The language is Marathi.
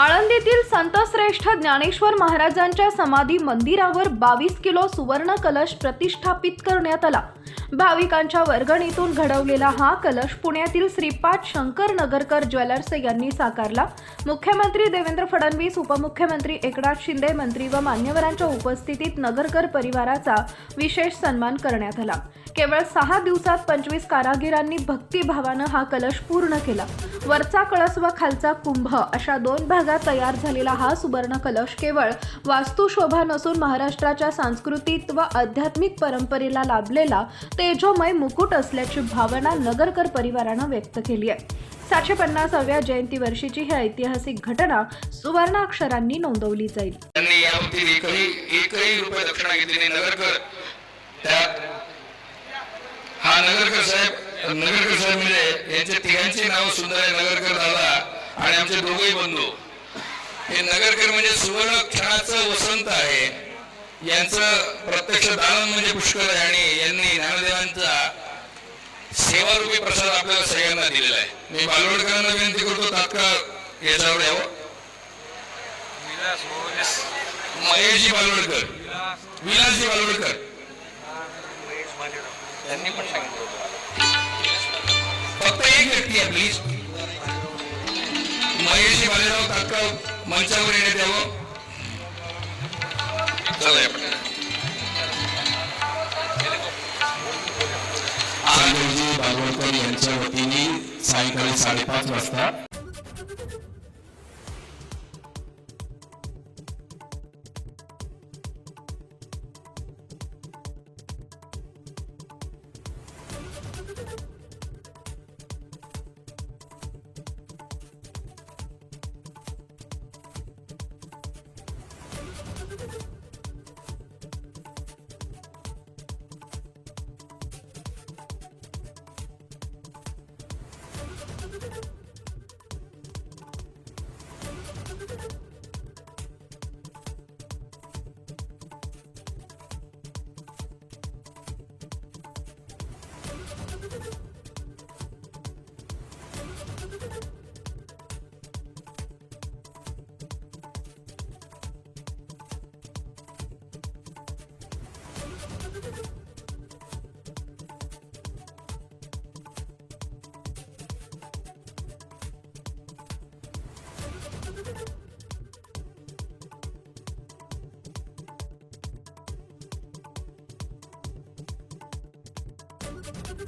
आळंदीतील संतश्रेष्ठ ज्ञानेश्वर महाराजांच्या समाधी मंदिरावर बावीस किलो सुवर्ण कलश प्रतिष्ठापित करण्यात आला. भाविकांच्या वर्गणीतून घडवलेला हा कलश पुण्यातील श्रीपाद शंकर नगरकर ज्वेलर्स यांनी साकारला. मुख्यमंत्री देवेंद्र फडणवीस उपमुख्यमंत्री एकनाथ शिंदे मंत्री व मान्यवरांच्या उपस्थितीत नगरकर परिवाराचा विशेष सन्मान करण्यात आला. केवळ सहा दिवसात पंचवीस कारागिरांनी भक्तिभावानं हा कलश पूर्ण केला. वरचा कळस व खालचा कुंभ अशा दोन भागात तयार झालेला हा सुवर्ण कलश केवळ वास्तुशोभा नसून महाराष्ट्राच्या सांस्कृतिक व आध्यात्मिक परंपरेला लाभलेला तेजोमय मुकुट असल्याची भावना नगरकर परिवारानं व्यक्त केली आहे. सातशे पन्नासाव्या जयंती वर्षीची ही ऐतिहासिक घटना सुवर्णाक्षरांनी नोंदवली जाईल. त्यांनी या एकही एकही रुपये दक्षिणा घेतली नगरकर त्यात हा नगरकर साहेब नगरकर साहेब म्हणजे यांच्या तिघांची नाव सुंदर आहे नगरकर दादा आणि आमचे दोघही बंधू. हे नगरकर म्हणजे सुवर्ण क्षणाचं वसंत आहे. यांचं प्रत्यक्ष दालन म्हणजे पुष्कळ आहे आणि यांनी ज्ञानदेवांचा सेवारूपी प्रसाद आपल्याला सगळ्यांना दिलेला आहे. मी बालवडकरांना विनंती करतो तात्काळ याच्यावर यावं. महेशजी बालवडकर. विलासजी बालवडकर. त्यांनी पण सांगितलं होतं फक्त एक व्यक्ती आहे प्लीज महेशजी बालेराव तात्काळ मंचावर येण्यात यावं. चला बालवडकर यांच्या वतीने सायंकाळी साडेपाच वाजता you